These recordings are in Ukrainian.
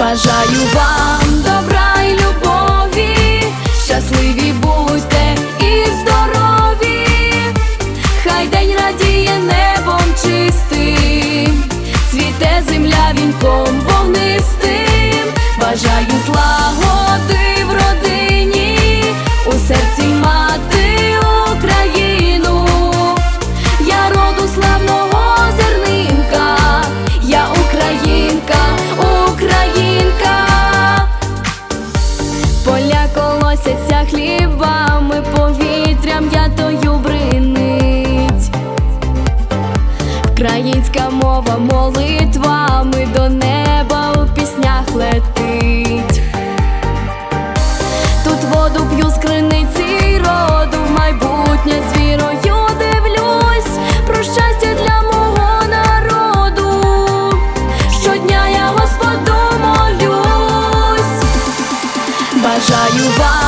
Бажаю вам Українська мова молитвами до неба у піснях летить. Тут воду п'ю з криниці роду, в майбутнє з вірою дивлюсь, про щастя для мого народу. Щодня я Господу молюсь, бажаю вам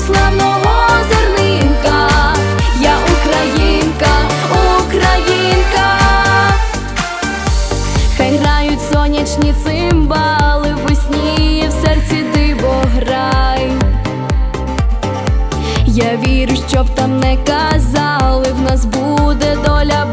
славного зернинка, я українка, українка. Хай грають сонячні цимбали весні, в серці диво грай. Я вірю, щоб там не казали, в нас буде доля,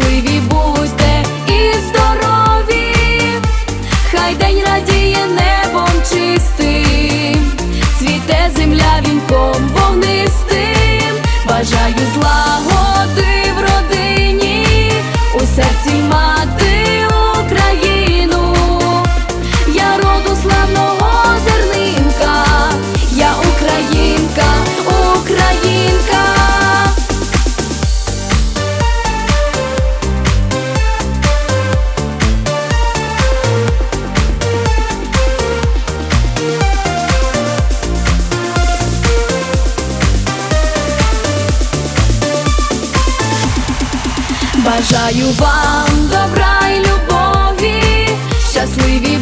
щасливі будьте Бажаю вам добра і любові, щасливі